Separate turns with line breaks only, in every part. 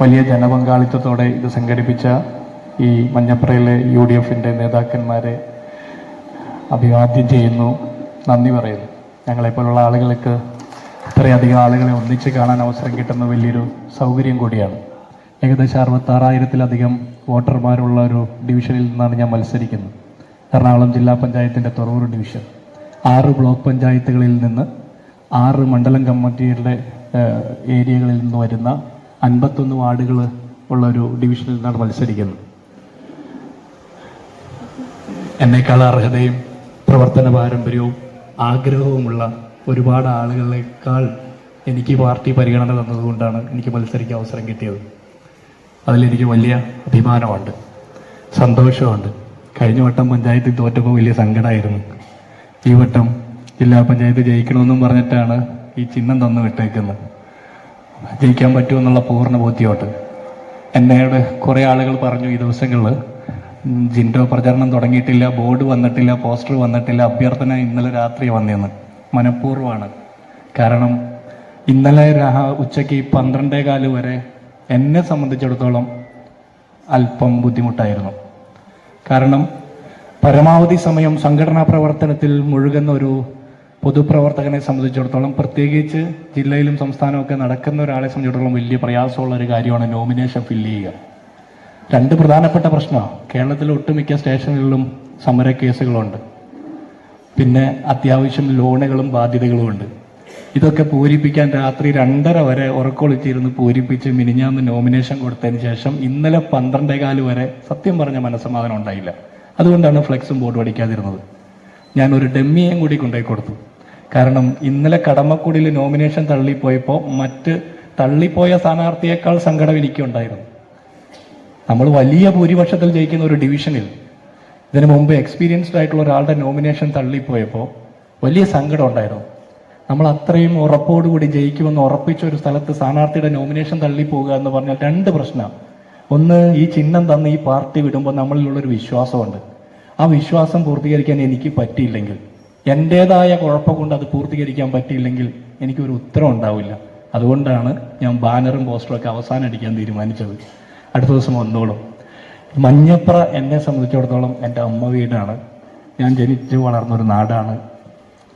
വലിയ ജനപങ്കാളിത്തത്തോടെ ഇത് സംഘടിപ്പിച്ച ഈ മഞ്ഞപ്പുറയിലെ യു ഡി എഫിന്റെ നേതാക്കന്മാരെ അഭിവാദ്യം ചെയ്യുന്നു. നന്ദി പറയുന്നു. ഞങ്ങളെപ്പോലുള്ള ആളുകൾക്ക് ഇത്രയധികം ആളുകളെ ഒന്നിച്ച് കാണാൻ അവസരം കിട്ടുന്ന വലിയൊരു സൗകര്യം കൂടിയാണ്. ഏകദേശം അറുപത്താറായിരത്തിലധികം വോട്ടർമാരുള്ള ഒരു ഡിവിഷനിൽ നിന്നാണ് ഞാൻ മത്സരിക്കുന്നത്. എറണാകുളം ജില്ലാ പഞ്ചായത്തിന്റെ തുറവൂർ ഡിവിഷൻ. ആറ് ബ്ലോക്ക് പഞ്ചായത്തുകളിൽ നിന്ന് ആറ് മണ്ഡലം കമ്മിറ്റിയുടെ ഏരിയകളിൽ നിന്ന് വരുന്ന അൻപത്തൊന്ന് വാർഡുകൾ ഉള്ള ഒരു ഡിവിഷനിൽ നിന്നാണ് മത്സരിക്കുന്നത് എന്നേക്കാൾ അർഹതയും പ്രവർത്തന പാരമ്പര്യവും ആഗ്രഹവുമുള്ള ഒരുപാട് ആളുകളെക്കാൾ എനിക്ക് പാർട്ടി പരിഗണന തന്നതുകൊണ്ടാണ് എനിക്ക് മത്സരിക്കാൻ അവസരം കിട്ടിയത്. അതിലെനിക്ക് വലിയ അഭിമാനമുണ്ട് സന്തോഷമുണ്ട്. കഴിഞ്ഞ വട്ടം പഞ്ചായത്തിൽ തോറ്റപ്പോൾ വലിയ സങ്കടമായിരുന്നു. ഈ വട്ടം ജില്ലാ പഞ്ചായത്ത് ജയിക്കണമെന്നും പറഞ്ഞിട്ടാണ് ഈ ചിഹ്നം തന്നു വിട്ടേക്കുന്നത് ജയിക്കാൻ പറ്റുമെന്നുള്ള പൂർണ ബോധ്യമുണ്ട് എന്നോട് കുറേ ആളുകൾ പറഞ്ഞു ഈ ദിവസങ്ങളിൽ ജിൻഡോ പ്രചരണം തുടങ്ങിയിട്ടില്ല ബോർഡ് വന്നിട്ടില്ല പോസ്റ്റർ വന്നിട്ടില്ല അഭ്യർത്ഥന ഇന്നലെ രാത്രി വന്നേന്ന് മനഃപൂർവമാണ്. കാരണം ഇന്നലെ ഉച്ചയ്ക്ക് പന്ത്രണ്ടേ കാൽ വരെ എന്നെ സംബന്ധിച്ചിടത്തോളം അല്പം ബുദ്ധിമുട്ടായിരുന്നു. കാരണം പരമാവധി സമയം സംഘടനാ പ്രവർത്തനത്തിൽ മുഴുകുന്ന ഒരു പൊതുപ്രവർത്തകനെ സംബന്ധിച്ചിടത്തോളം പ്രത്യേകിച്ച് ജില്ലയിലും സംസ്ഥാനമൊക്കെ നടക്കുന്ന ഒരാളെ സംബന്ധിച്ചിടത്തോളം വലിയ പ്രയാസമുള്ള ഒരു കാര്യമാണ് നോമിനേഷൻ ഫില്ല് ചെയ്യുക. രണ്ട് പ്രധാനപ്പെട്ട പ്രശ്നമാണ് കേരളത്തിലെ ഒട്ടുമിക്ക സ്റ്റേഷനുകളിലും സമര കേസുകളുണ്ട്. പിന്നെ അത്യാവശ്യം ലോണുകളും ബാധ്യതകളും ഉണ്ട് ഇതൊക്കെ പൂരിപ്പിക്കാൻ രാത്രി രണ്ടര വരെ ഉറക്കൊളിച്ചിരുന്ന് പൂരിപ്പിച്ച് മിനിഞ്ഞാന്ന് നോമിനേഷൻ കൊടുത്തതിന് ശേഷം ഇന്നലെ പന്ത്രണ്ടേകാൽ വരെ സത്യം പറഞ്ഞ മനസ്സമാധാനം ഉണ്ടായില്ല. അതുകൊണ്ടാണ് ഫ്ലെക്സും ബോർഡ് അടിക്കാതിരുന്നത്. ഞാൻ ഒരു ഡെമ്മിയേയും കൂടി കൊണ്ടുപോയി കൊടുത്തു. കാരണം ഇന്നലെ കടമക്കുടിയിൽ നോമിനേഷൻ തള്ളിപ്പോയപ്പോൾ മറ്റ് തള്ളിപ്പോയ സ്ഥാനാർത്ഥിയേക്കാൾ സങ്കടം എനിക്കുണ്ടായിരുന്നു. നമ്മൾ വലിയ ഭൂരിപക്ഷത്തിൽ ജയിക്കുന്ന ഒരു ഡിവിഷനിൽ ഇതിനു മുമ്പ് എക്സ്പീരിയൻസ്ഡ് ആയിട്ടുള്ള ഒരാളുടെ നോമിനേഷൻ തള്ളിപ്പോയപ്പോൾ വലിയ സങ്കടം ഉണ്ടായിരുന്നു. നമ്മൾ അത്രയും ഉറപ്പോടുകൂടി ജയിക്കുമെന്ന് ഉറപ്പിച്ച ഒരു സ്ഥലത്ത് സ്ഥാനാർത്ഥിയുടെ നോമിനേഷൻ തള്ളിപ്പോകുക എന്ന് പറഞ്ഞാൽ രണ്ട് പ്രശ്നമാണ് ഒന്ന് ഈ ചിഹ്നം തന്ന് ഈ പാർട്ടി വിടുമ്പോൾ നമ്മളിലുള്ളൊരു വിശ്വാസമുണ്ട്. ആ വിശ്വാസം പൂർത്തീകരിക്കാൻ എനിക്ക് പറ്റിയില്ലെങ്കിൽ എന്റെതായ കുഴപ്പം കൊണ്ട് അത് പൂർത്തീകരിക്കാൻ പറ്റിയില്ലെങ്കിൽ എനിക്കൊരു ഉത്തരം ഉണ്ടാവില്ല. അതുകൊണ്ടാണ് ഞാൻ ബാനറും പോസ്റ്ററും ഒക്കെ അവസാനം അടിക്കാൻ തീരുമാനിച്ചത്. അടുത്ത ദിവസം വന്നോളും. മഞ്ഞപ്ര എന്നെ സംബന്ധിച്ചിടത്തോളം എന്റെ അമ്മ വീടാണ്. ഞാൻ ജനിച്ചു വളർന്നൊരു നാടാണ്.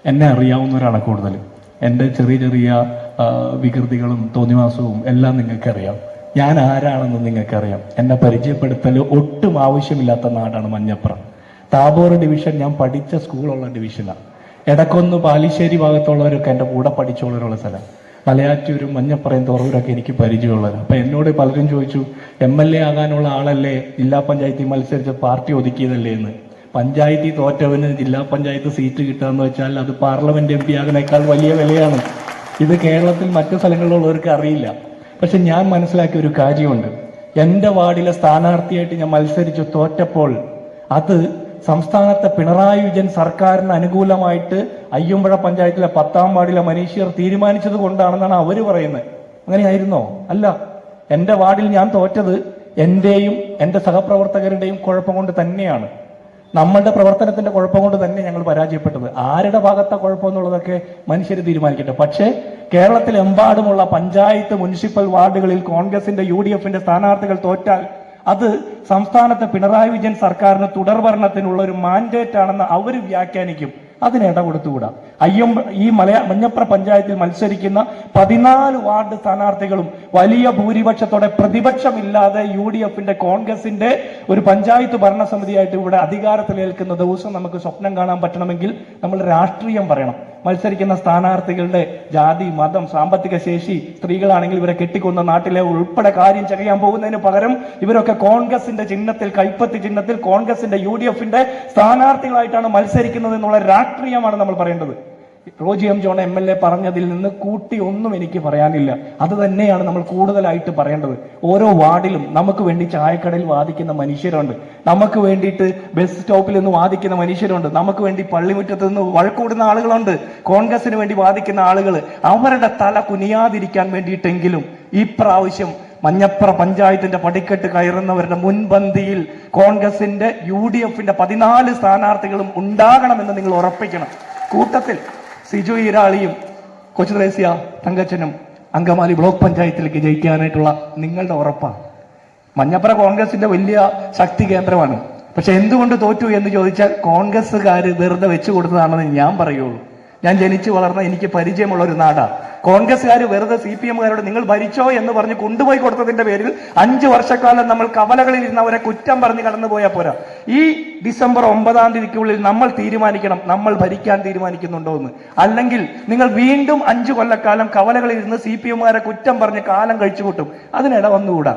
എന്നെ അറിയാവുന്നവരാണ് കൂടുതൽ. എന്റെ ചെറിയ ചെറിയ വികൃതികളും തോന്നിവാസവും എല്ലാം നിങ്ങൾക്കറിയാം. ഞാൻ ആരാണെന്ന് നിങ്ങൾക്കറിയാം. എന്നെ പരിചയപ്പെടുത്തൽ ഒട്ടും ആവശ്യമില്ലാത്ത നാടാണ് മഞ്ഞപ്ര. താബോർ ഡിവിഷൻ ഞാൻ പഠിച്ച സ്കൂളുള്ള ഡിവിഷനാണ് ഇടക്കൊന്ന് പാലിശ്ശേരി ഭാഗത്തുള്ളവരൊക്കെ എന്റെ കൂടെ പഠിച്ചുള്ളവരുള്ള സ്ഥലം. മലയാറ്റൂരും മഞ്ഞപ്പറയും തുറവൂരൊക്കെ എനിക്ക് പരിചയമുള്ളത് അപ്പം എന്നോട് പലരും ചോദിച്ചു എം എൽ എ ആകാനുള്ള ആളല്ലേ? ജില്ലാ പഞ്ചായത്തിൽ മത്സരിച്ച പാർട്ടി ഒതുക്കിയതല്ലേ എന്ന്? പഞ്ചായത്തിൽ തോറ്റവന് ജില്ലാ പഞ്ചായത്ത് സീറ്റ് കിട്ടുക എന്ന് വെച്ചാൽ അത് പാർലമെന്റ് എം പി ആകുന്നേക്കാൾ വലിയ വിലയാണ്. ഇത് കേരളത്തിൽ മറ്റു സ്ഥലങ്ങളിലുള്ളവർക്ക് അറിയില്ല. പക്ഷെ ഞാൻ മനസ്സിലാക്കിയ ഒരു കാര്യമുണ്ട്. എന്റെ വാർഡിലെ സ്ഥാനാർത്ഥിയായിട്ട് ഞാൻ മത്സരിച്ച് തോറ്റപ്പോൾ അത് സംസ്ഥാനത്തെ പിണറായി വിജയൻ സർക്കാരിന് അനുകൂലമായിട്ട് അയ്യമ്പുഴ പഞ്ചായത്തിലെ പത്താം വാർഡിലെ മനീഷ്യർ തീരുമാനിച്ചത് കൊണ്ടാണെന്നാണ് അവർ പറയുന്നത്. അങ്ങനെയായിരുന്നോ? അല്ല. എന്റെ വാർഡിൽ ഞാൻ തോറ്റത് എന്റെയും എന്റെ സഹപ്രവർത്തകരുടെയും കുഴപ്പം കൊണ്ട് തന്നെയാണ്. നമ്മളുടെ പ്രവർത്തനത്തിന്റെ കുഴപ്പം കൊണ്ട് തന്നെ ഞങ്ങൾ പരാജയപ്പെട്ടത്. ആരുടെ ഭാഗത്തെ കുഴപ്പം എന്നുള്ളതൊക്കെ മനുഷ്യർ തീരുമാനിക്കട്ടെ. പക്ഷേ കേരളത്തിലെമ്പാടുമുള്ള പഞ്ചായത്ത് മുനിസിപ്പൽ വാർഡുകളിൽ കോൺഗ്രസിന്റെ യു ഡി എഫിന്റെ സ്ഥാനാർത്ഥികൾ തോറ്റാൽ അത് സംസ്ഥാനത്തെ പിണറായി വിജയൻ സർക്കാരിന് തുടർ ഭരണത്തിനുള്ള ഒരു മാൻഡേറ്റ് ആണെന്ന് അവർ വ്യാഖ്യാനിക്കും. അതിന് ഇട കൊടുത്തുകൂടാ. അയ്യം ഈ മലയാ മഞ്ഞപ്ര പഞ്ചായത്തിൽ മത്സരിക്കുന്ന പതിനാല് വാർഡ് സ്ഥാനാർത്ഥികളും വലിയ ഭൂരിപക്ഷത്തോടെ പ്രതിപക്ഷമില്ലാതെ യു ഡി എഫിന്റെ കോൺഗ്രസിന്റെ ഒരു പഞ്ചായത്ത് ഭരണസമിതിയായിട്ട് ഇവിടെ അധികാരത്തിലേൽക്കുന്ന ദിവസം നമുക്ക് സ്വപ്നം കാണാൻ പറ്റണമെങ്കിൽ നമ്മൾ രാഷ്ട്രീയം പറയണം. മത്സരിക്കുന്ന സ്ഥാനാർത്ഥികളുടെ ജാതി മതം സാമ്പത്തിക ശേഷി സ്ത്രീകളാണെങ്കിൽ ഇവരെ കെട്ടിക്കൊന്ന നാട്ടിലെ ഉൾപ്പെടെ കാര്യം ചെയ്യാൻ പോകുന്നതിന് പകരം ഇവരൊക്കെ കോൺഗ്രസിന്റെ ചിഹ്നത്തിൽ കൈപ്പത്തി ചിഹ്നത്തിൽ കോൺഗ്രസിന്റെ യു ഡി എഫിന്റെ സ്ഥാനാർത്ഥികളായിട്ടാണ് മത്സരിക്കുന്നത് എന്നുള്ള രാഷ്ട്രീയമാണ് നമ്മൾ പറയേണ്ടത്. Roji M John M L A പറഞ്ഞതിൽ നിന്ന് കൂട്ടി ഒന്നും എനിക്ക് പറയാനില്ല. അത് തന്നെയാണ് നമ്മൾ കൂടുതലായിട്ട് പറയേണ്ടത്. ഓരോ വാർഡിലും നമുക്ക് വേണ്ടി ചായക്കടയിൽ വാദിക്കുന്ന മനുഷ്യരുണ്ട്. നമുക്ക് വേണ്ടിയിട്ട് ബസ് സ്റ്റോപ്പിൽ നിന്ന് വാദിക്കുന്ന മനുഷ്യരുണ്ട്. നമുക്ക് വേണ്ടി പള്ളിമുറ്റത്ത് നിന്ന് വഴക്കൂടുന്ന ആളുകളുണ്ട്. കോൺഗ്രസിന് വേണ്ടി വാദിക്കുന്ന ആളുകൾ അവരുടെ തല കുനിയാതിരിക്കാൻ വേണ്ടിയിട്ടെങ്കിലും ഇപ്രാവശ്യം പ്രാവശ്യം മഞ്ഞപ്ര പഞ്ചായത്തിന്റെ പടിക്കെട്ട് കയറുന്നവരുടെ മുൻപന്തിയിൽ കോൺഗ്രസിന്റെ യു ഡി എഫിന്റെ പതിനാല് സ്ഥാനാർത്ഥികളും ഉണ്ടാകണമെന്ന് നിങ്ങൾ ഉറപ്പിക്കണം. കൂട്ടത്തിൽ സിജു ഈരാളിയും കൊച്ചു ത്രേസ്യ തങ്കച്ചനും അങ്കമാലി ബ്ലോക്ക് പഞ്ചായത്തിലേക്ക് ജയിക്കാനായിട്ടുള്ള നിങ്ങളുടെ ഉറപ്പാണ്. മഞ്ഞപ്പുറ കോൺഗ്രസിന്റെ വലിയ ശക്തി കേന്ദ്രമാണ്. പക്ഷെ എന്തുകൊണ്ട് തോറ്റു എന്ന് ചോദിച്ചാൽ കോൺഗ്രസ്സുകാർ വെറുതെ വെച്ചു കൊടുത്തതാണെന്ന് ഞാൻ പറയുള്ളൂ. ഞാൻ ജനിച്ചു വളർന്ന എനിക്ക് പരിചയമുള്ള ഒരു നാടാണ് കോൺഗ്രസ്സുകാർ വെറുതെ സി പി എമ്മുകാരോട് നിങ്ങൾ ഭരിച്ചോ എന്ന് പറഞ്ഞ് കൊണ്ടുപോയി കൊടുത്തതിന്റെ പേരിൽ അഞ്ചു വർഷക്കാലം നമ്മൾ കവലകളിൽ ഇരുന്നവരെ കുറ്റം പറഞ്ഞ് കടന്നുപോയാൽ പോരാ. ഈ ഡിസംബർ ഒമ്പതാം തീയതിക്കുള്ളിൽ നമ്മൾ തീരുമാനിക്കണം നമ്മൾ ഭരിക്കാൻ തീരുമാനിക്കുന്നുണ്ടോ എന്ന്. അല്ലെങ്കിൽ നിങ്ങൾ വീണ്ടും അഞ്ചു കൊല്ലക്കാലം കവലകളിൽ ഇരുന്ന് സി പി എമ്മുകാരെ കുറ്റം പറഞ്ഞ് കാലം കഴിച്ചു കൂട്ടും അതിനിട വന്നുകൂടാ.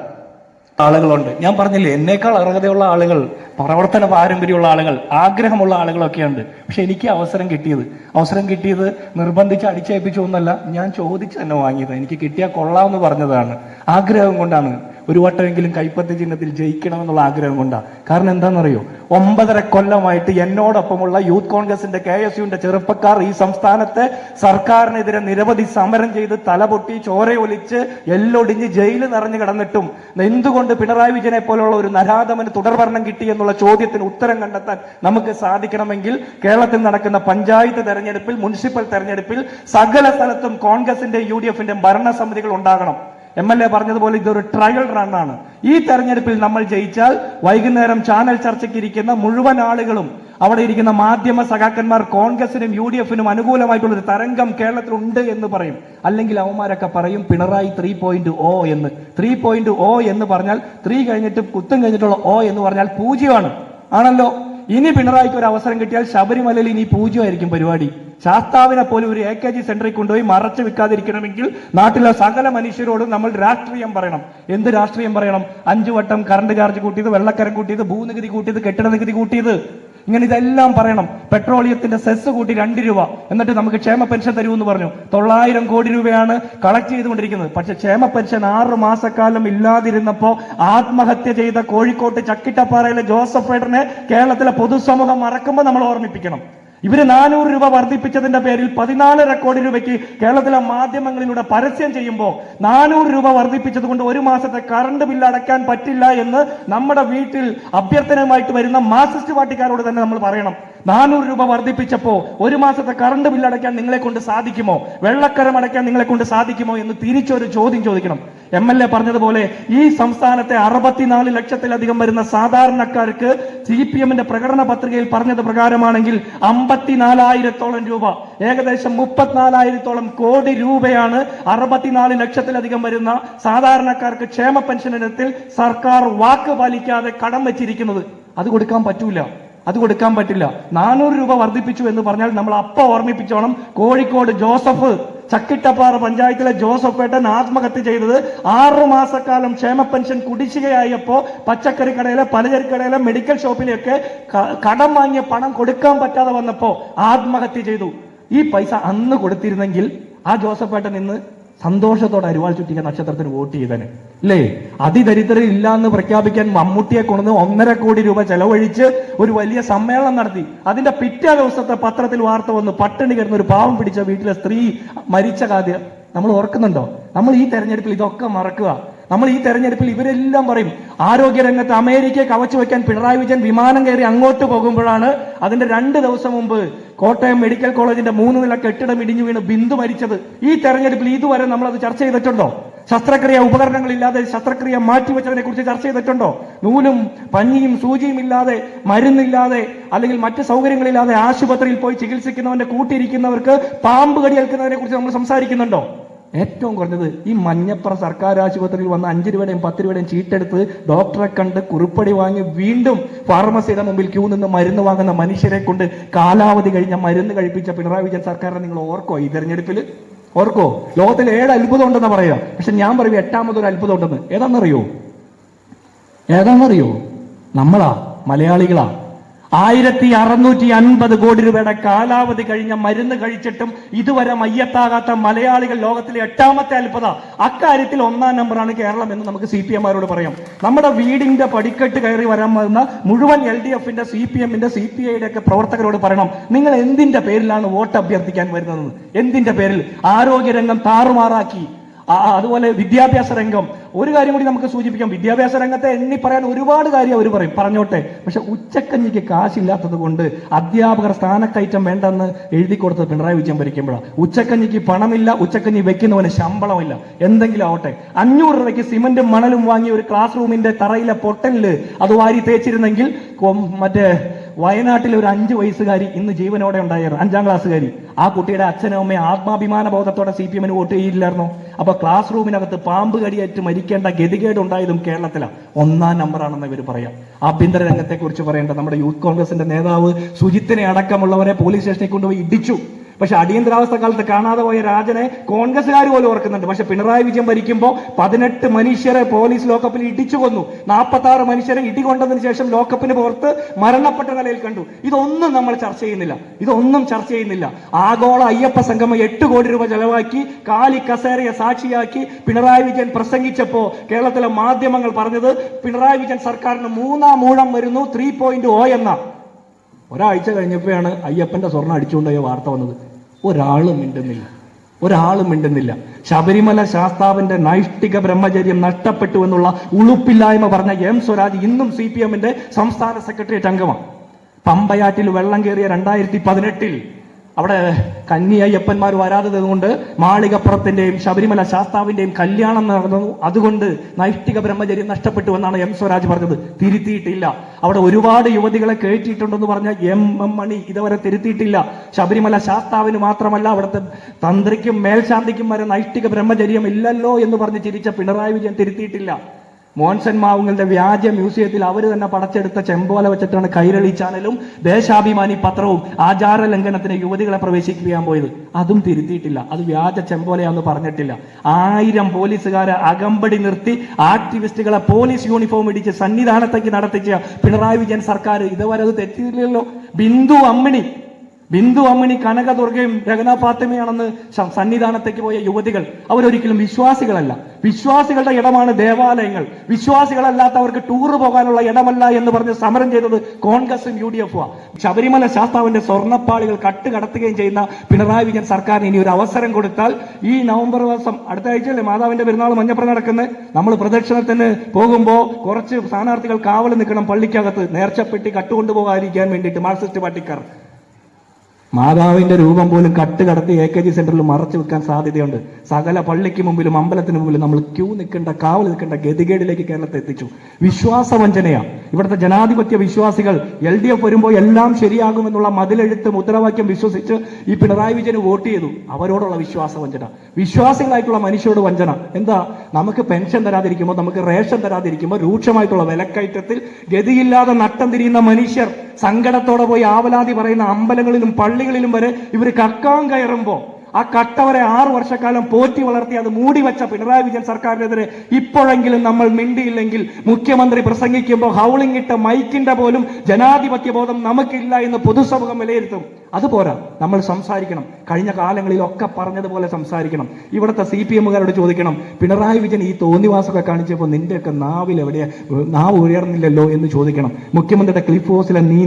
ആളുകളുണ്ട്. ഞാൻ പറഞ്ഞില്ലേ എന്നേക്കാൾ അർഹതയുള്ള ആളുകൾ പ്രവർത്തന പാരമ്പര്യമുള്ള ആളുകൾ ആഗ്രഹമുള്ള ആളുകളൊക്കെയുണ്ട്. പക്ഷെ എനിക്ക് അവസരം കിട്ടിയത് അവസരം കിട്ടിയത് നിർബന്ധിച്ച് അടിച്ചേൽപ്പിച്ചു ഒന്നല്ല ഞാൻ ചോദിച്ചു തന്നെ വാങ്ങിയത്. എനിക്ക് കിട്ടിയാൽ കൊള്ളാമെന്ന് പറഞ്ഞതാണ്. ആഗ്രഹം കൊണ്ടാണ്. ഒരു വട്ടമെങ്കിലും കൈപ്പത്തി ചിഹ്നത്തിൽ ജയിക്കണമെന്നുള്ള ആഗ്രഹം കൊണ്ടാണ് കാരണം എന്താണെന്നറിയോ? ഒമ്പതര കൊല്ലമായിട്ട് എന്നോടൊപ്പമുള്ള യൂത്ത് കോൺഗ്രസിന്റെ കെ എസ് യുവിന്റെ ചെറുപ്പക്കാർ ഈ സംസ്ഥാനത്തെ സർക്കാരിനെതിരെ നിരവധി സമരം ചെയ്ത് തലപൊട്ടി ചോരയൊലിച്ച് എല്ലൊടിഞ്ഞ് ജയിൽ നിറഞ്ഞു കിടന്നിട്ടും എന്തുകൊണ്ട് പിണറായി വിജയനെ പോലുള്ള ഒരു നരാധമന് തുടർഭരണം കിട്ടി എന്നുള്ള ചോദ്യത്തിന് ഉത്തരം കണ്ടെത്താൻ നമുക്ക് സാധിക്കണമെങ്കിൽ കേരളത്തിൽ നടക്കുന്ന പഞ്ചായത്ത് തെരഞ്ഞെടുപ്പിൽ മുനിസിപ്പൽ തെരഞ്ഞെടുപ്പിൽ സകല സ്ഥലത്തും കോൺഗ്രസിന്റെ യു ഡി എഫിന്റെ ഭരണസമിതികൾ ഉണ്ടാകണം. എം എൽ എ പറഞ്ഞതുപോലെ ഇതൊരു ട്രയൽ റണ്ണാണ് ഈ തെരഞ്ഞെടുപ്പിൽ നമ്മൾ ജയിച്ചാൽ വൈകുന്നേരം ചാനൽ ചർച്ചയ്ക്ക് ഇരിക്കുന്ന മുഴുവൻ ആളുകളും അവിടെ ഇരിക്കുന്ന മാധ്യമ സഖാക്കന്മാർ കോൺഗ്രസിനും യു ഡി എഫിനും അനുകൂലമായിട്ടുള്ള ഒരു തരംഗം കേരളത്തിലുണ്ട് എന്ന് പറയും. അല്ലെങ്കിൽ അവന്മാരൊക്കെ പറയും പിണറായി ത്രീ പോയിന്റ് ഓ എന്ന്. ത്രീ പോയിന്റ് ഓ എന്ന് പറഞ്ഞാൽ ത്രീ കഴിഞ്ഞിട്ട് കുത്തും കഴിഞ്ഞിട്ടുള്ള ഓ എന്ന് പറഞ്ഞാൽ പൂജ്യമാണ്. ആണല്ലോ? ഇനി പിണറായിക്ക് ഒരു അവസരം കിട്ടിയാൽ ശബരിമലയിൽ ഇനി പൂജ്യമായിരിക്കും പരിപാടി. ശാസ്താവിനെ പോലും ഒരു എ കെ ജി സെന്ററിൽ കൊണ്ടുപോയി മറച്ചു വെക്കാതിരിക്കണമെങ്കിൽ നാട്ടിലെ സകല മനുഷ്യരോടും നമ്മൾ രാഷ്ട്രീയം പറയണം. എന്ത് രാഷ്ട്രീയം പറയണം? അഞ്ചു വട്ടം കറണ്ട് ചാർജ് കൂട്ടിയത് വെള്ളക്കരം കൂട്ടിയത് ഭൂനികുതി കൂട്ടിയത് കെട്ടിട നികുതി കൂട്ടിയത്. ഇങ്ങനെ ഇതെല്ലാം പറയണം. പെട്രോളിയത്തിന്റെ സെസ് കൂട്ടി രണ്ട് രൂപ. എന്നിട്ട് നമുക്ക് ക്ഷേമ പെൻഷൻ തരുമെന്ന് പറഞ്ഞു. തൊള്ളായിരം കോടി രൂപയാണ് കളക്ട് ചെയ്തുകൊണ്ടിരിക്കുന്നത്. പക്ഷെ ക്ഷേമ പെൻഷൻ ആറ് മാസക്കാലം ഇല്ലാതിരുന്നപ്പോ ആത്മഹത്യ ചെയ്ത കോഴിക്കോട്ട് ചക്കിട്ടപ്പാറയിലെ ജോസഫ് ഫെഡറിനെ കേരളത്തിലെ പൊതുസമൂഹം മറക്കുമ്പോൾ നമ്മൾ ഓർമ്മിപ്പിക്കണം. ഇവർ നാനൂറ് രൂപ വർദ്ധിപ്പിച്ചതിന്റെ പേരിൽ പതിനാലര കോടി രൂപയ്ക്ക് കേരളത്തിലെ മാധ്യമങ്ങളിലൂടെ പരസ്യം ചെയ്യുമ്പോൾ നാനൂറ് രൂപ വർദ്ധിപ്പിച്ചത് കൊണ്ട് ഒരു മാസത്തെ കറണ്ട് ബില്ല് അടയ്ക്കാൻ പറ്റില്ല എന്ന് നമ്മുടെ വീട്ടിൽ അഭ്യർത്ഥനയുമായിട്ട് വരുന്ന മാർക്സിസ്റ്റ് പാർട്ടിക്കാരോട് തന്നെ നമ്മൾ പറയണം. നാനൂറ് രൂപ വർദ്ധിപ്പിച്ചപ്പോ ഒരു മാസത്തെ കറണ്ട് ബില്ല് അടയ്ക്കാൻ നിങ്ങളെ കൊണ്ട് സാധിക്കുമോ? വെള്ളക്കരം അടയ്ക്കാൻ നിങ്ങളെ കൊണ്ട് സാധിക്കുമോ എന്ന് തിരിച്ചൊരു ചോദ്യം ചോദിക്കണം. എം എൽ എ പറഞ്ഞതുപോലെ ഈ സംസ്ഥാനത്തെ അറുപത്തിനാല് ലക്ഷത്തിലധികം വരുന്ന സാധാരണക്കാർക്ക് സി പി എമ്മിന്റെ പ്രകടന പത്രികയിൽ പറഞ്ഞത് പ്രകാരമാണെങ്കിൽ അമ്പത്തിനാലായിരത്തോളം രൂപ. ഏകദേശം മുപ്പത്തിനാലായിരത്തോളം കോടി രൂപയാണ് അറുപത്തിനാല് ലക്ഷത്തിലധികം വരുന്ന സാധാരണക്കാർക്ക് ക്ഷേമ പെൻഷൻ ഇനത്തിൽ സർക്കാർ വാക്ക് പാലിക്കാതെ കടം വെച്ചിരിക്കുന്നത്. അത് കൊടുക്കാൻ പറ്റൂല. അത് കൊടുക്കാൻ പറ്റില്ല. നാനൂറ് രൂപ വർദ്ധിപ്പിച്ചു എന്ന് പറഞ്ഞാൽ നമ്മൾ അപ്പ ഓർമ്മിപ്പിച്ചോണം. കോഴിക്കോട് ജോസഫ് ചക്കിട്ടപ്പാറ പഞ്ചായത്തിലെ ജോസഫ് ഏട്ടൻ ആത്മഹത്യ ചെയ്തത് ആറു മാസക്കാലം ക്ഷേമ പെൻഷൻ കുടിശ്ശികയായപ്പോ പച്ചക്കറി കടയിലെ പലചരക്ക് കടയിലെ മെഡിക്കൽ ഷോപ്പിലെയൊക്കെ കടം വാങ്ങിയ പണം കൊടുക്കാൻ പറ്റാതെ വന്നപ്പോ ആത്മഹത്യ ചെയ്തു. ഈ പൈസ അന്ന് കൊടുത്തിരുന്നെങ്കിൽ ആ ജോസഫ് ഏട്ടൻ ഇന്ന് സന്തോഷത്തോടെ അരുവാൾ ചുറ്റിക്ക നക്ഷത്രത്തിന് വോട്ട് ചെയ്തന്. അല്ലേ അതിദരിദ്ര ഇല്ല എന്ന് പ്രഖ്യാപിക്കാൻ മമ്മൂട്ടിയെ കൊണ്ടുവന്ന് ഒന്നര കോടി രൂപ ചെലവഴിച്ച് ഒരു വലിയ സമ്മേളനം നടത്തി. അതിന്റെ പിറ്റേ ദിവസത്തെ പത്രത്തിൽ വാർത്ത വന്നു പട്ടിണി കിടന്ന ഒരു പാവം പിടിച്ച വീട്ടിലെ സ്ത്രീ മരിച്ച കാര്യം നമ്മൾ ഓർക്കുന്നുണ്ടോ? നമ്മൾ ഈ തെരഞ്ഞെടുപ്പിൽ ഇതൊക്കെ മറക്കുക. നമ്മൾ ഈ തെരഞ്ഞെടുപ്പിൽ ഇവരെല്ലാം പറയും ആരോഗ്യരംഗത്ത് അമേരിക്കയെ കവച്ചു വെക്കാൻ പിണറായി വിജയൻ വിമാനം കയറി അങ്ങോട്ട് പോകുമ്പോഴാണ് അതിന്റെ രണ്ട് ദിവസം മുമ്പ് കോട്ടയം മെഡിക്കൽ കോളേജിന്റെ മൂന്ന് നില കെട്ടിടം ഇടിഞ്ഞു വീണ് ബിന്ദു മരിച്ചത്. ഈ തെരഞ്ഞെടുപ്പിൽ ഇതുവരെ നമ്മൾ അത് ചർച്ച ചെയ്തിട്ടുണ്ടോ? ശസ്ത്രക്രിയ ഉപകരണങ്ങൾ ഇല്ലാതെ ശസ്ത്രക്രിയ മാറ്റിവെച്ചതിനെ കുറിച്ച് ചർച്ച ചെയ്തിട്ടുണ്ടോ? നൂലും പഞ്ഞിയും സൂചിയും ഇല്ലാതെ മരുന്നില്ലാതെ അല്ലെങ്കിൽ മറ്റ് സൗകര്യങ്ങളില്ലാതെ ആശുപത്രിയിൽ പോയി ചികിത്സിക്കുന്നവന്റെ കൂട്ടിയിരിക്കുന്നവർക്ക് പാമ്പ് കടിയേൽക്കുന്നതിനെ കുറിച്ച് നമ്മൾ സംസാരിക്കുന്നുണ്ടോ? ഏറ്റവും കുറഞ്ഞത് ഈ മഞ്ഞപ്പുറ സർക്കാർ ആശുപത്രിയിൽ വന്ന അഞ്ച് രൂപയുടെയും പത്ത് രൂപയുടെയും ചീട്ടെടുത്ത് ഡോക്ടറെ കണ്ട് കുറിപ്പടി വാങ്ങി വീണ്ടും ഫാർമസിയുടെ മുമ്പിൽ ക്യൂ നിന്ന് മരുന്ന് വാങ്ങുന്ന മനുഷ്യരെ കൊണ്ട് കാലാവധി കഴിഞ്ഞ മരുന്ന് കഴിപ്പിച്ച പിണറായി വിജയൻ സർക്കാരിനെ നിങ്ങൾ ഓർക്കോ ഈ തെരഞ്ഞെടുപ്പിൽ ഓർക്കോ? ലോകത്തിൽ ഏഴ് അത്ഭുതം ഉണ്ടെന്ന് പറയാം പക്ഷെ ഞാൻ പറയും എട്ടാമതൊരു അത്ഭുതം ഉണ്ടെന്ന്. ഏതാണെന്നറിയോ? ഏതാണെന്നറിയോ? നമ്മളാ മലയാളികളാ. ആയിരത്തി അറുന്നൂറ്റി അൻപത് കോടി രൂപയുടെ കാലാവധി കഴിഞ്ഞ മരുന്ന് കഴിച്ചിട്ടും ഇതുവരെ മയ്യത്താകാത്ത മലയാളികൾ ലോകത്തിലെ എട്ടാമത്തെ അത്ഭുത. അക്കാര്യത്തിൽ ഒന്നാം നമ്പറാണ് കേരളം എന്ന് നമുക്ക് സി പി പറയാം. നമ്മുടെ വീടിന്റെ പടിക്കെട്ട് കയറി വരാൻ വന്ന മുഴുവൻ എൽ ഡി എഫിന്റെ സി പി എമ്മിന്റെ സി പി ഐയുടെ ഒക്കെ പ്രവർത്തകരോട് പറയണം. നിങ്ങൾ എന്തിന്റെ പേരിലാണ് വോട്ട് അഭ്യർത്ഥിക്കാൻ വരുന്നത്? എന്തിന്റെ പേരിൽ? ആരോഗ്യരംഗം താറുമാറാക്കി.
അതുപോലെ വിദ്യാഭ്യാസ രംഗം. ഒരു കാര്യം കൂടി നമുക്ക് സൂചിപ്പിക്കാം. വിദ്യാഭ്യാസ രംഗത്തെ എണ്ണി പറയാൻ ഒരുപാട് കാര്യം അവർ പറയും. പറഞ്ഞോട്ടെ. പക്ഷെ ഉച്ചക്കഞ്ഞിക്ക് കാശില്ലാത്തത് കൊണ്ട് അധ്യാപകർ സ്ഥാനക്കയറ്റം വേണ്ടെന്ന് എഴുതി കൊടുത്തത് പിണറായി വിജയൻ ഭരിക്കുമ്പോഴാണ് ഉച്ചക്കഞ്ഞിക്ക് പണമില്ല ഉച്ചക്കഞ്ഞി വെക്കുന്നവന് ശമ്പളമില്ല. എന്തെങ്കിലും ആവട്ടെ. അഞ്ഞൂറ് രൂപയ്ക്ക് സിമന്റും മണലും വാങ്ങി ഒരു ക്ലാസ് റൂമിന്റെ തറയിലെ പൊട്ടലിൽ അത് വാരി തേച്ചിരുന്നെങ്കിൽ മറ്റേ വയനാട്ടിലെ ഒരു അഞ്ച് വയസ്സുകാരി ഇന്ന് ജീവനോടെ ഉണ്ടായിരുന്നു അഞ്ചാം ക്ലാസ്സുകാരി. ആ കുട്ടിയുടെ അച്ഛനും അമ്മയും ആത്മാഭിമാന ബോധത്തോടെ സി പി എമ്മിന് വോട്ട് ചെയ്യില്ലായിരുന്നു അപ്പൊ ക്ലാസ് റൂമിനകത്ത് പാമ്പ് കടിയേറ്റ് മരിക്കേണ്ട ഗതികേട് ഉണ്ടായതും കേരളത്തിലാണ് ഒന്നാം നമ്പറാണെന്ന് ഇവർ പറയാം. ആഭ്യന്തര രംഗത്തെ കുറിച്ച് പറയേണ്ട നമ്മുടെ യൂത്ത് കോൺഗ്രസിന്റെ നേതാവ് സുജിത്തിനെ അടക്കമുള്ളവരെ പോലീസ് സ്റ്റേഷനിൽ കൊണ്ടുപോയി ഇടിച്ചു. പക്ഷെ അടിയന്തരാവസ്ഥ കാലത്ത് കാണാതെ പോയ രാജനെ കോൺഗ്രസ്സുകാർ പോലും ഓർക്കുന്നുണ്ട്. പക്ഷെ പിണറായി വിജയൻ ഭരിക്കുമ്പോൾ പതിനെട്ട് മനുഷ്യരെ പോലീസ് ലോക്കപ്പിൽ ഇടിച്ചു കൊന്നു. നാൽപ്പത്തി ആറ് മനുഷ്യരെ ഇടികൊണ്ടതിന് ശേഷം ലോക്കപ്പിന് പുറത്ത് മരണപ്പെട്ട നിലയിൽ കണ്ടു. ഇതൊന്നും നമ്മൾ ചർച്ച ചെയ്യുന്നില്ല. ഇതൊന്നും ചർച്ച ചെയ്യുന്നില്ല. ആഗോള അയ്യപ്പ സംഗമം എട്ട് കോടി രൂപ ചെലവാക്കി കാലി കസേരയെ സാക്ഷിയാക്കി പിണറായി വിജയൻ പ്രസംഗിച്ചപ്പോ കേരളത്തിലെ മാധ്യമങ്ങൾ പറഞ്ഞത് പിണറായി വിജയൻ സർക്കാരിന് മൂന്നാം മൂഴം വരുന്നു ത്രീ പോയിന്റ് ഓ എന്ന. ഒരാഴ്ച കഴിഞ്ഞപ്പോഴാണ് അയ്യപ്പന്റെ സ്വർണം അടിച്ചുകൊണ്ടുപോയ വാർത്ത വന്നത്. ഒരാളും മിണ്ടുന്നില്ല. ഒരാളും മിണ്ടുന്നില്ല. ശബരിമല ശാസ്താവിന്റെ നൈഷ്ഠിക ബ്രഹ്മചര്യം നഷ്ടപ്പെട്ടു എന്നുള്ള ഉളുപ്പില്ലായ്മ പറഞ്ഞ എം സ്വരാജ് ഇന്നും സി പി എമ്മിന്റെ സംസ്ഥാന സെക്രട്ടേറിയറ്റ് അംഗമാണ്. പമ്പയാറ്റിൽ വെള്ളം കയറിയ രണ്ടായിരത്തി പതിനെട്ടിൽ അവിടെ കന്നി അയ്യപ്പന്മാർ വരാതെ കൊണ്ട് മാളികപ്പുറത്തിന്റെയും ശബരിമല ശാസ്താവിന്റെയും കല്യാണം നടന്നു. അതുകൊണ്ട് നൈഷ്ഠിക ബ്രഹ്മചര്യം നഷ്ടപ്പെട്ടു എന്നാണ് എം സ്വരാജ് പറഞ്ഞത്. തിരുത്തിയിട്ടില്ല. അവിടെ ഒരുപാട് യുവതികളെ കയറ്റിയിട്ടുണ്ടെന്ന് പറഞ്ഞ എം എം മണി ഇതുവരെ തിരുത്തിയിട്ടില്ല. ശബരിമല ശാസ്താവിന് മാത്രമല്ല അവിടുത്തെ തന്ത്രിക്കും മേൽശാന്തിക്കും വരെ നൈഷ്ഠിക ബ്രഹ്മചര്യം ഇല്ലല്ലോ എന്ന് പറഞ്ഞ് ചിരിച്ച പിണറായി വിജയൻ തിരുത്തിയിട്ടില്ല. മോൻസൻ മാവുങ്ങളുടെ വ്യാജ മ്യൂസിയത്തിൽ അവർ തന്നെ പടച്ചെടുത്ത ചെമ്പോല വെച്ചിട്ടാണ് കൈരളി ചാനലും ദേശാഭിമാനി പത്രവും ആചാര ലംഘനത്തിന് യുവതികളെ പ്രവേശിപ്പിക്കാൻ പോയത്. അതും തിരുത്തിയിട്ടില്ല. അത് വ്യാജ ചെമ്പോലയാന്ന് പറഞ്ഞിട്ടില്ല. ആയിരം പോലീസുകാരെ അകമ്പടി നിർത്തി ആക്ടിവിസ്റ്റുകളെ പോലീസ് യൂണിഫോം ഇടിച്ച് സന്നിധാനത്തേക്ക് നടത്തിച്ച പിണറായി വിജയൻ സർക്കാർ ഇതുവരെ അത് തെറ്റിയില്ലല്ലോ ബിന്ദു അമ്മിണി ബിന്ദു അമ്മിണി കനക ദുർഗയും ശ- സന്നിധാനത്തേക്ക് പോയ യുവതികൾ അവരൊരിക്കലും വിശ്വാസികളല്ല. വിശ്വാസികളുടെ ഇടമാണ് ദേവാലയങ്ങൾ. വിശ്വാസികളല്ലാത്തവർക്ക് ടൂർ പോകാനുള്ള ഇടമല്ല എന്ന് പറഞ്ഞ് സമരം ചെയ്തത് കോൺഗ്രസും യു ഡി എഫും ശബരിമല ശാസ്താവിന്റെ സ്വർണപ്പാളികൾ കട്ട് കടത്തുകയും ചെയ്യുന്ന പിണറായി വിജയൻ സർക്കാരിന് ഇനി ഒരു അവസരം കൊടുത്താൽ ഈ നവംബർ മാസം അടുത്ത ആഴ്ചയല്ലേ മാതാവിന്റെ പെരുന്നാൾ മഞ്ഞപ്പുറം നടക്കുന്നത് നമ്മൾ പ്രദക്ഷിണത്തിന് പോകുമ്പോൾ കുറച്ച് സ്ഥാനാർത്ഥികൾ കാവൽ നിൽക്കണം പള്ളിക്കകത്ത് നേർച്ചപ്പെട്ടി കട്ടുകൊണ്ടുപോകാതിരിക്കാൻ വേണ്ടിയിട്ട് മാർക്സിസ്റ്റ് പാർട്ടിക്കാർ മാതാവിന്റെ രൂപം പോലും കട്ട് കടത്തി എ കെ ജി സെന്ററിൽ മറച്ചു വെക്കാൻ സാധ്യതയുണ്ട്. സകല പള്ളിക്ക് മുമ്പിലും അമ്പലത്തിന് മുമ്പിലും നമ്മൾ ക്യൂ നിൽക്കേണ്ട കാവൽ നിൽക്കേണ്ട ഗതികേടിലേക്ക് കേരളത്തെ എത്തിച്ചു. വിശ്വാസവഞ്ചനയാണ് ഇവിടുത്തെ ജനാധിപത്യ വിശ്വാസികൾ എൽ ഡി എഫ് വരുമ്പോൾ എല്ലാം ശരിയാകുമെന്നുള്ള മതിലെഴുത്ത് മുദ്രാവാക്യം വിശ്വസിച്ച് ഈ പിണറായി വിജയന് വോട്ട് ചെയ്തു. അവരോടുള്ള വിശ്വാസവഞ്ചന. വിശ്വാസികളായിട്ടുള്ള മനുഷ്യരോട് വഞ്ചന. എന്താ? നമുക്ക് പെൻഷൻ തരാതിരിക്കുമ്പോൾ നമുക്ക് റേഷൻ തരാതിരിക്കുമ്പോൾ രൂക്ഷമായിട്ടുള്ള വിലക്കയറ്റത്തിൽ ഗതിയില്ലാതെ നട്ടം തിരിയുന്ന മനുഷ്യർ. സങ്കടത്തോടെ പോയി ആവലാതി പറയുന്ന അമ്പലങ്ങളിലും പള്ളികളിലും വരെ ഇവർ കക്കാൻ കയറുമ്പോൾ ആ കട്ടവരെ ആറു വർഷക്കാലം പോറ്റി വളർത്തി അത് മൂടി വെച്ച പിണറായി വിജയൻ സർക്കാരിനെതിരെ ഇപ്പോഴെങ്കിലും നമ്മൾ മിണ്ടിയില്ലെങ്കിൽ മുഖ്യമന്ത്രി പ്രസംഗിക്കുമ്പോൾ ഹൗളിംഗ് ഇട്ട മൈക്കിന്റെ പോലും ജനാധിപത്യ ബോധം നമുക്കില്ല എന്ന് പൊതുസമൂഹം വിലയിരുത്തും. അതുപോരാ നമ്മൾ സംസാരിക്കണം. കഴിഞ്ഞ കാലങ്ങളിലൊക്കെ പറഞ്ഞതുപോലെ സംസാരിക്കണം. ഇവിടുത്തെ സി പി എമ്മുകാരോട് ചോദിക്കണം പിണറായി വിജയൻ ഈ തോന്നിവാസമൊക്കെ കാണിച്ചപ്പോൾ നിന്റെയൊക്കെ നാവിൽ എവിടെ നാവ് ഉയർന്നില്ലല്ലോ? എന്ന് ചോദിക്കണം. മുഖ്യമന്ത്രിയുടെ ക്ലിഫ് ഹൗസിലെ നീ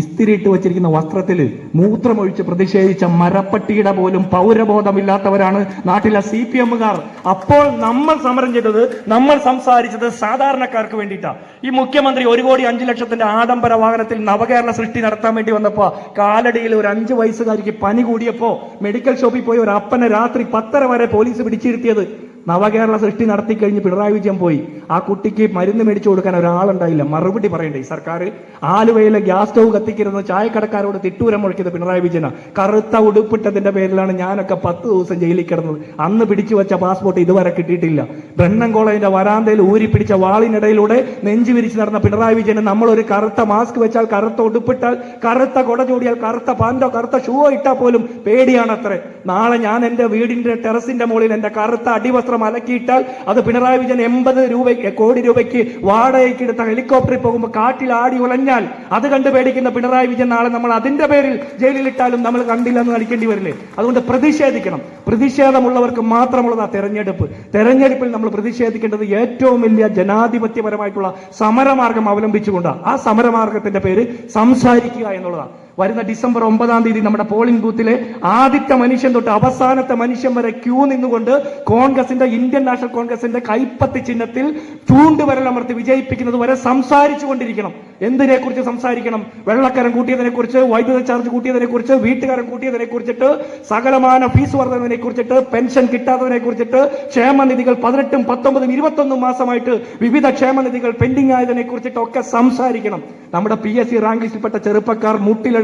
ഇസ്തിരിയിട്ട് വെച്ചിരിക്കുന്ന വസ്ത്രത്തിൽ മൂത്രമൊഴിച്ച് പ്രതിഷേധിച്ച മരപ്പട്ടിയുടെ പോലും പൗരബോധമില്ലാത്തവരാണ് നാട്ടിലെ സി പി എമ്മുകാർ. അപ്പോൾ നമ്മൾ സമരം ചെയ്തത് നമ്മൾ സംസാരിച്ചത് സാധാരണക്കാർക്ക് വേണ്ടിയിട്ടാണ് ഈ മുഖ്യമന്ത്രി ഒരു കോടി അഞ്ചു ലക്ഷത്തിന്റെ ആഡംബര വാഹനത്തിൽ നവകേരള സൃഷ്ടി നടത്താൻ വേണ്ടി വന്നപ്പോ കാലടിയിൽ ഒരു അഞ്ച് വയസ്സുകാരിക്ക് പനി കൂടിയപ്പോ മെഡിക്കൽ ഷോപ്പിൽ പോയി ഒരു അപ്പനെ രാത്രി പത്തര വരെ പോലീസ് പിടിച്ചിരുത്തിയത്. നവകേരള സൃഷ്ടി നടത്തി കഴിഞ്ഞ് പിണറായി വിജയൻ പോയി. ആ കുട്ടിക്ക് മരുന്ന് മേടിച്ചു കൊടുക്കാൻ ഒരാളുണ്ടായില്ല. മറുപടി പറയണ്ടേ? ഈ സർക്കാർ ആലുവയിലെ ഗ്യാസ് സ്റ്റൗ കത്തിക്കരുന്ന് ചായക്കടക്കാരോട് തിട്ടൂരം മുഴക്കിയത് പിണറായി വിജയന. കറുത്ത ഉടുപ്പിട്ടതിന്റെ പേരിലാണ് ഞാനൊക്കെ പത്ത് ദിവസം ജയിലിൽ കിടന്നത്. അന്ന് പിടിച്ചു വെച്ച പാസ്പോർട്ട് ഇതുവരെ കിട്ടിയിട്ടില്ല. ബ്രണ്ണൻ കോളേജിന്റെ വരാന്തയിൽ ഊരി പിടിച്ച വാളിനിടയിലൂടെ നെഞ്ചു വിരിച്ച് നടന്ന പിണറായി വിജയന് നമ്മൾ ഒരു കറുത്ത മാസ്ക് വെച്ചാൽ കറുത്ത ഉടുപ്പിട്ടാൽ കറുത്ത കൊട ചൂടിയാൽ കറുത്ത പാന്റോ കറുത്ത ഷൂവോ ഇട്ടാൽ പോലും പേടിയാണത്രേ. നാളെ ഞാൻ എന്റെ വീടിന്റെ ടെറസിന്റെ മുകളിൽ എന്റെ കറുത്ത അടിവസ്ത്രം അലക്കിയിട്ടാൽ അത് പിണറായി വിജയൻ എൺപത് രൂപ കോടി രൂപയ്ക്ക് വാടകയ്ക്ക് എടുത്ത ഹെലികോപ്റ്ററിൽ പോകുമ്പോൾ കാട്ടിൽ ആടി ഉലഞ്ഞാൽ അത് കണ്ട് പേടിക്കുന്ന പിണറായി വിജയൻ നാളെ നമ്മൾ അതിന്റെ പേരിൽ ജയിലിലിട്ടാലും നമ്മൾ കണ്ടില്ല എന്ന് നടിക്കേണ്ടി വരില്ലേ? അതുകൊണ്ട് പ്രതിഷേധിക്കണം. പ്രതിഷേധമുള്ളവർക്ക് മാത്രമുള്ളതാ തെരഞ്ഞെടുപ്പ്. തെരഞ്ഞെടുപ്പിൽ നമ്മൾ പ്രതിഷേധിക്കേണ്ടത് ഏറ്റവും വലിയ ജനാധിപത്യപരമായിട്ടുള്ള സമരമാർഗം അവലംബിച്ചുകൊണ്ടാണ് ആ സമരമാർഗത്തിന്റെ പേര് സംസാരിക്കുക എന്നുള്ളതാണ് വരുന്ന ഡിസംബർ ഒമ്പതാം തീയതി നമ്മുടെ പോളിംഗ് ബൂത്തിലെ ആദ്യത്തെ മനുഷ്യൻ തൊട്ട് അവസാനത്തെ മനുഷ്യൻ വരെ ക്യൂ നിന്നുകൊണ്ട് കോൺഗ്രസിന്റെ ഇന്ത്യൻ നാഷണൽ കോൺഗ്രസിന്റെ കൈപ്പത്തി ചിഹ്നത്തിൽ ചൂണ്ടുവരലമർത്തി വിജയിപ്പിക്കുന്നത് വരെ സംസാരിച്ചു കൊണ്ടിരിക്കണം എന്തിനെ കുറിച്ച് സംസാരിക്കണം? വെള്ളക്കരം കൂട്ടിയതിനെ കുറിച്ച് വൈദ്യുത ചാർജ് കൂട്ടിയതിനെ കുറിച്ച് വീട്ടുകാരൻ കൂട്ടിയതിനെ കുറിച്ചിട്ട് സകലമാന ഫീസ് വർധനവിനെ കുറിച്ചിട്ട് പെൻഷൻ കിട്ടാത്തതിനെ കുറിച്ചിട്ട് ക്ഷേമനിധികൾ പതിനെട്ടും പത്തൊമ്പതും ഇരുപത്തൊന്നും മാസമായിട്ട് വിവിധ ക്ഷേമനിധികൾ പെൻഡിംഗ് ആയതിനെ കുറിച്ചിട്ടൊക്കെ സംസാരിക്കണം. നമ്മുടെ പി എസ് സി റാങ്ക് ചെറുപ്പക്കാർ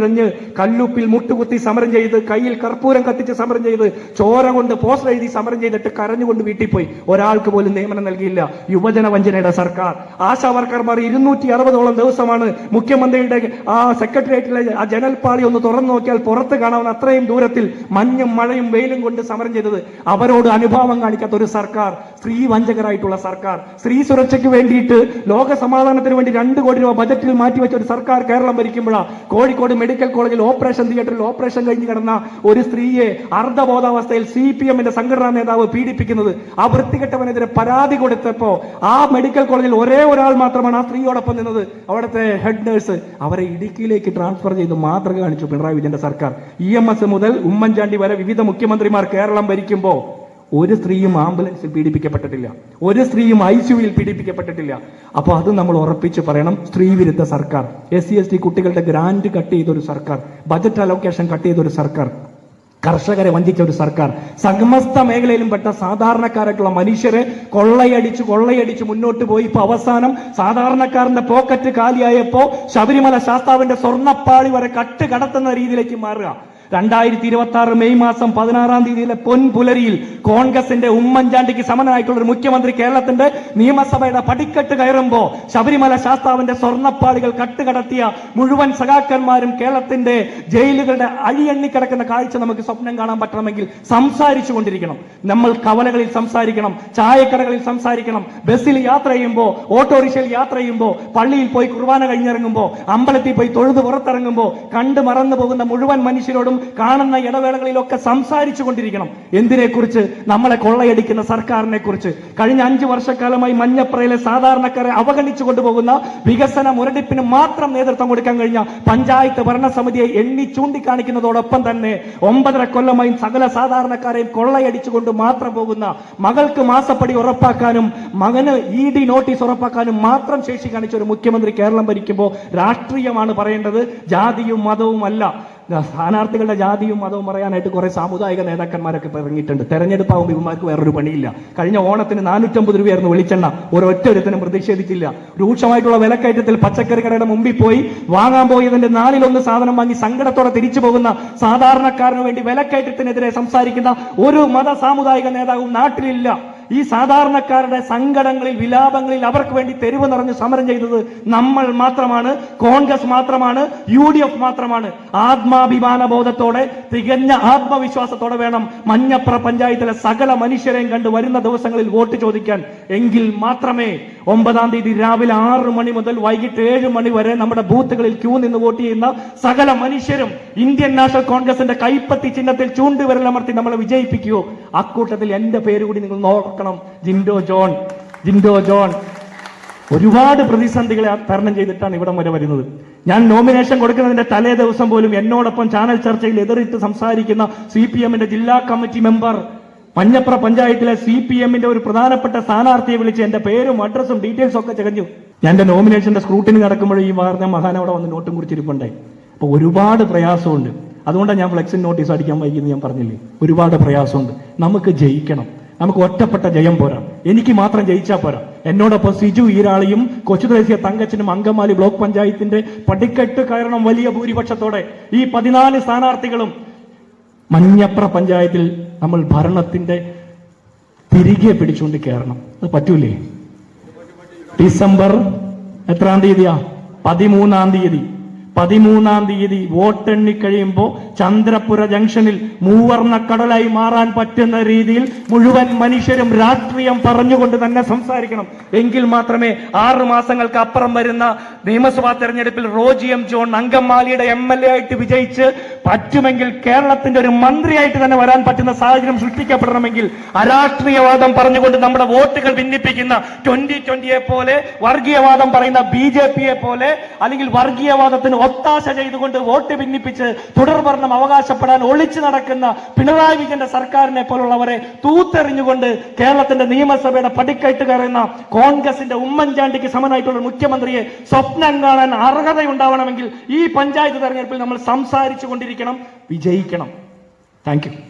മുട്ടിലഴഞ്ഞ് കല്ലുപ്പിൽ മുട്ടുകുത്തി സമരം ചെയ്ത് കയ്യിൽ കർപ്പൂരം കത്തിച്ച് സമരം ചെയ്ത് ചോര കൊണ്ട് പോസ്റ്റർ എഴുതി സമരം ചെയ്തിട്ട് കരഞ്ഞുകൊണ്ട് വീട്ടിൽ പോയി ഒരാൾക്ക് പോലും നിയമനം നൽകിയില്ല. യുവജന വഞ്ചനയുടെ സർക്കാർ. ആശാ വർക്കർമാർ ഇരുന്നൂറ്റി അറുപതോളം ദിവസമാണ് മുഖ്യമന്ത്രിയുടെ ആ സെക്രട്ടേറിയറ്റിലെ ആ ജനൽപാളി ഒന്ന് തുറന്നു നോക്കിയാൽ പുറത്ത് കാണാവുന്ന അത്രയും ദൂരത്തിൽ മഞ്ഞും മഴയും വെയിലും കൊണ്ട് സമരം ചെയ്തത് അവരോട് അനുഭാവം കാണിക്കാത്ത ഒരു സർക്കാർ സ്ത്രീ വഞ്ചകരായിട്ടുള്ള സർക്കാർ. സ്ത്രീ സുരക്ഷയ്ക്ക് വേണ്ടിയിട്ട് ലോക സമാധാനത്തിന് വേണ്ടി രണ്ട് കോടി രൂപ ബജറ്റിൽ മാറ്റിവെച്ച ഒരു സർക്കാർ കേരളം ഭരിക്കുമ്പോഴാണ് കോഴിക്കോട് മെഡിക്കൽ കോളേജിൽ ഓപ്പറേഷൻ തിയേറ്ററിൽ ഓപ്പറേഷൻ കഴിഞ്ഞ് കിടന്ന ഒരു സ്ത്രീയെ അർദ്ധബോധാവസ്ഥയിൽ സി പി എമ്മിന്റെ സംഘടനാ നേതാവ് പീഡിപ്പിക്കുന്നത്. ആ വൃത്തികെട്ടവനെതിരെ പരാതി കൊടുത്തപ്പോ ആ മെഡിക്കൽ കോളേജിൽ ഒരേ ഒരാൾ മാത്രമാണ് ആ സ്ത്രീയോടൊപ്പം നിന്നത്. അവിടുത്തെ ഹെഡ് നേഴ്സ് അവരെ ഇടുക്കിയിലേക്ക് ട്രാൻസ്ഫർ ചെയ്ത് മാതൃക കാണിച്ചു പിണറായി വിജയന്റെ സർക്കാർ. ഇ എം എസ് മുതൽ ഉമ്മൻചാണ്ടി വരെ വിവിധ മുഖ്യമന്ത്രിമാർ കേരളം ഭരിക്കുമ്പോ ഒരു സ്ത്രീയും ആംബുലൻസിൽ പീഡിപ്പിക്കപ്പെട്ടിട്ടില്ല. ഒരു സ്ത്രീയും ഐ സിയുയിൽ പീഡിപ്പിക്കപ്പെട്ടിട്ടില്ല. അപ്പോൾ അത് നമ്മൾ ഉറപ്പിച്ച് പറയണം സ്ത്രീ വിരുദ്ധ സർക്കാർ. എസ് സി എസ് ടി കുട്ടികളുടെ ഗ്രാന്റ് കട്ട് ചെയ്തൊരു സർക്കാർ. ബജറ്റ് അലോക്കേഷൻ കട്ട് ചെയ്തൊരു സർക്കാർ. കർഷകരെ വഞ്ചിച്ച ഒരു സർക്കാർ. സമസ്ത മേഖലയിലും പെട്ട സാധാരണക്കാരായിട്ടുള്ള മനുഷ്യരെ കൊള്ളയടിച്ച് കൊള്ളയടിച്ച് മുന്നോട്ട് പോയി. ഇപ്പൊ അവസാനം സാധാരണക്കാരന്റെ പോക്കറ്റ് കാലിയായപ്പോ ശബരിമല ശാസ്താവിന്റെ സ്വർണപ്പാളി വരെ കട്ട് കടത്തുന്ന രീതിയിലേക്ക് മാറുക. രണ്ടായിരത്തി ഇരുപത്തി ആറ് മെയ് മാസം പതിനാറാം തീയതിയിലെ പൊൻപുലരിയിൽ കോൺഗ്രസിന്റെ ഉമ്മൻചാണ്ടിക്ക് സമനായിട്ടുള്ള ഒരു മുഖ്യമന്ത്രി കേരളത്തിന്റെ നിയമസഭയുടെ പടിക്കെട്ട് കയറുമ്പോ ശബരിമല ശാസ്താവിന്റെ സ്വർണപ്പാളികൾ കട്ടുകടത്തിയ മുഴുവൻ സഖാക്കന്മാരും കേരളത്തിന്റെ ജയിലുകളുടെ അഴിയെണ്ണി കിടക്കുന്ന കാഴ്ച നമുക്ക് സ്വപ്നം കാണാൻ പറ്റണമെങ്കിൽ സംസാരിച്ചു കൊണ്ടിരിക്കണം. നമ്മൾ കവലകളിൽ സംസാരിക്കണം ചായക്കടകളിൽ സംസാരിക്കണം ബസ്സിൽ യാത്ര ചെയ്യുമ്പോൾ ഓട്ടോറിക്ഷയിൽ യാത്ര ചെയ്യുമ്പോൾ പള്ളിയിൽ പോയി കുർബാന കഴിഞ്ഞിറങ്ങുമ്പോൾ അമ്പലത്തിൽ പോയി തൊഴുത് പുറത്തിറങ്ങുമ്പോൾ കണ്ട് മറന്നു പോകുന്ന മുഴുവൻ മനുഷ്യരോടും കാണുന്ന ഇടവേളകളിലൊക്കെ സംസാരിച്ചു കൊണ്ടിരിക്കണം. എന്തിനെ കുറിച്ച് നമ്മളെ കൊള്ളയടിക്കുന്ന സർക്കാരിനെ കുറിച്ച് കഴിഞ്ഞ അഞ്ചു വർഷക്കാലമായി മഞ്ഞപ്രയിലെ സാധാരണക്കാരെ അവഗണിച്ചു കൊണ്ടുപോകുന്ന വികസന മുരടിപ്പിന് മാത്രം നേതൃത്വം കൊടുക്കാൻ കഴിഞ്ഞ പഞ്ചായത്ത് ഭരണസമിതിയെ എണ്ണി ചൂണ്ടിക്കാണിക്കുന്നതോടൊപ്പം തന്നെ ഒമ്പതര കൊല്ലമായും സകല സാധാരണക്കാരെയും കൊള്ളയടിച്ചുകൊണ്ട് മാത്രം പോകുന്ന മകൾക്ക് മാസപ്പടി ഉറപ്പാക്കാനും മകന് ഇ ഡി നോട്ടീസ് ഉറപ്പാക്കാനും മാത്രം ശേഷി കാണിച്ച ഒരു മുഖ്യമന്ത്രി കേരളം ഭരിക്കുമ്പോൾ രാഷ്ട്രീയമാണ് പറയേണ്ടത്. ജാതിയും മതവും അല്ല സ്ഥാനാർത്ഥികളുടെ ജാതിയും മതവും പറയാനായിട്ട് കുറെ സാമുദായിക നേതാക്കന്മാരൊക്കെ ഇറങ്ങിയിട്ടുണ്ട്. തെരഞ്ഞെടുപ്പാകുമ്പോൾ ഇവന്മാർക്ക് വേറൊരു പണിയില്ല. കഴിഞ്ഞ ഓണത്തിന് നാനൂറ്റമ്പത് രൂപയായിരുന്നു വെളിച്ചെണ്ണ. ഒരു ഒരുത്തനും പ്രതിഷേധിച്ചില്ല. രൂക്ഷമായിട്ടുള്ള വിലക്കയറ്റത്തിൽ പച്ചക്കറി കടയുടെ മുമ്പിൽ പോയി വാങ്ങാൻ പോയതിന്റെ നാലിലൊന്ന് സാധനം വാങ്ങി സങ്കടത്തോടെ തിരിച്ചു പോകുന്ന സാധാരണക്കാരന് വേണ്ടി വിലക്കയറ്റത്തിനെതിരെ സംസാരിക്കുന്ന ഒരു മത സാമുദായിക നേതാവും നാട്ടിലില്ല. ഈ സാധാരണക്കാരുടെ സങ്കടങ്ങളിൽ വിലാപങ്ങളിൽ അവർക്ക് വേണ്ടി തെരുവ് നിറഞ്ഞ് സമരം ചെയ്തത് നമ്മൾ മാത്രമാണ് കോൺഗ്രസ് മാത്രമാണ് യു ഡി എഫ് മാത്രമാണ്. ആത്മാഭിമാന ബോധത്തോടെ തികഞ്ഞ ആത്മവിശ്വാസത്തോടെ വേണം മഞ്ഞപ്ര പഞ്ചായത്തിലെ സകല മനുഷ്യരെയും കണ്ട് വരുന്ന ദിവസങ്ങളിൽ വോട്ട് ചോദിക്കാൻ. എങ്കിൽ മാത്രമേ ഒമ്പതാം തീയതി രാവിലെ ആറ് മണി മുതൽ വൈകിട്ട് ഏഴ് മണി വരെ നമ്മുടെ ബൂത്തുകളിൽ ക്യൂ നിന്ന് വോട്ട് ചെയ്യുന്ന സകല മനുഷ്യരും ഇന്ത്യൻ നാഷണൽ കോൺഗ്രസിന്റെ കൈപ്പത്തി ചിഹ്നത്തിൽ ചൂണ്ടുവിരലമർത്തി നമ്മളെ വിജയിപ്പിക്കുകയോ അക്കൂട്ടത്തിൽ എന്റെ പേര് കൂടി നിങ്ങൾ നോക്കണം ജിൻഡോ ജോൺ ജിൻഡോ ജോൺ. ഒരുപാട് പ്രതിസന്ധികളെ തരണം ചെയ്തിട്ടാണ് ഇവിടം വരെ വരുന്നത്. ഞാൻ നോമിനേഷൻ കൊടുക്കുന്നതിന്റെ തലേ ദിവസം പോലും എന്നോടൊപ്പം ചാനൽ ചർച്ചയിൽ എതിർത്ത് സംസാരിക്കുന്ന സി പി എമ്മിന്റെ ജില്ലാ കമ്മിറ്റി മെമ്പർ മഞ്ഞപ്ര പഞ്ചായത്തിലെ സി പി എമ്മിന്റെ ഒരു പ്രധാനപ്പെട്ട സ്ഥാനാർത്ഥിയെ വിളിച്ച് എന്റെ പേരും അഡ്രസ്സും ഡീറ്റെയിൽസും ഒക്കെ ചകഞ്ഞു. ഞാൻ എന്റെ നോമിനേഷന്റെ സ്ക്രൂട്ടിനി നടക്കുമ്പോൾ ഈ വാർത്ത മഹാൻ അവിടെ വന്ന് നോട്ടും കുറിച്ചിരിപ്പുണ്ടായി. അപ്പൊ ഒരുപാട് പ്രയാസമുണ്ട്. അതുകൊണ്ടാണ് ഞാൻ ഫ്ലെക്സിൻ നോട്ടീസ് അടിക്കാൻ വൈകിയെന്ന് ഞാൻ പറഞ്ഞില്ലേ? ഒരുപാട് പ്രയാസമുണ്ട്. നമുക്ക് ജയിക്കണം. നമുക്ക് ഒറ്റപ്പെട്ട ജയം പോരാ. എനിക്ക് മാത്രം ജയിച്ചാൽ പോരാ. എന്നോടൊപ്പം സിജു ഈരാളിയും കൊച്ചുദേശീയ തങ്കച്ചനും അങ്കമാലി ബ്ലോക്ക് പഞ്ചായത്തിന്റെ പടിക്കെട്ട് കയറണം വലിയ ഭൂരിപക്ഷത്തോടെ. ഈ പതിനാല് സ്ഥാനാർത്ഥികളും മഞ്ഞപ്ര പഞ്ചായത്തിൽ നമ്മൾ ഭരണത്തിന്റെ തിരികെ പിടിച്ചുകൊണ്ട് കയറണം അത് പറ്റൂലേ? ഡിസംബർ എത്രാം തീയതിയാ? പതിമൂന്നാം തീയതി. പതിമൂന്നാം തീയതി വോട്ടെണ്ണി കഴിയുമ്പോൾ ചന്ദ്രപുര ജംഗ്ഷനിൽ മൂവർണ കടലായി മാറാൻ പറ്റുന്ന രീതിയിൽ മുഴുവൻ മനുഷ്യരും രാഷ്ട്രീയം പറഞ്ഞുകൊണ്ട് തന്നെ സംസാരിക്കണം. എങ്കിൽ മാത്രമേ ആറു മാസങ്ങൾക്ക് അപ്പുറം വരുന്ന നിയമസഭാ തെരഞ്ഞെടുപ്പിൽ റോജി എം ജോൺ അങ്കമാലിയുടെ എം എൽ എ ആയിട്ട് വിജയിച്ച് പറ്റുമെങ്കിൽ കേരളത്തിന്റെ ഒരു മന്ത്രിയായിട്ട് തന്നെ വരാൻ പറ്റുന്ന സാഹചര്യം സൃഷ്ടിക്കപ്പെടണമെങ്കിൽ അരാഷ്ട്രീയവാദം പറഞ്ഞുകൊണ്ട് നമ്മുടെ വോട്ടുകൾ ഭിന്നിപ്പിക്കുന്ന ട്വന്റി ട്വന്റിയെ പോലെ വർഗീയവാദം പറയുന്ന ബി ജെ പിയെ പോലെ അല്ലെങ്കിൽ വർഗീയവാദത്തിന് ഒത്താശ ചെയ്തുകൊണ്ട് വോട്ട് ഭിന്നിപ്പിച്ച് തുടർഭരണം അവകാശപ്പെടാൻ ഒളിച്ചു നടക്കുന്ന പിണറായി വിജയന്റെ സർക്കാരിനെ പോലുള്ളവരെ തൂത്തെറിഞ്ഞുകൊണ്ട് കേരളത്തിന്റെ നിയമസഭയുടെ പടിക്കയറ്റ് കയറുന്ന കോൺഗ്രസിന്റെ ഉമ്മൻചാണ്ടിക്ക് സമനായിട്ടുള്ള മുഖ്യമന്ത്രിയെ സ്വപ്നം കാണാൻ അർഹതയുണ്ടാവണമെങ്കിൽ ഈ പഞ്ചായത്ത് തെരഞ്ഞെടുപ്പിൽ നമ്മൾ സംസാരിച്ചു കൊണ്ടിരിക്കണം വിജയിക്കണം. താങ്ക്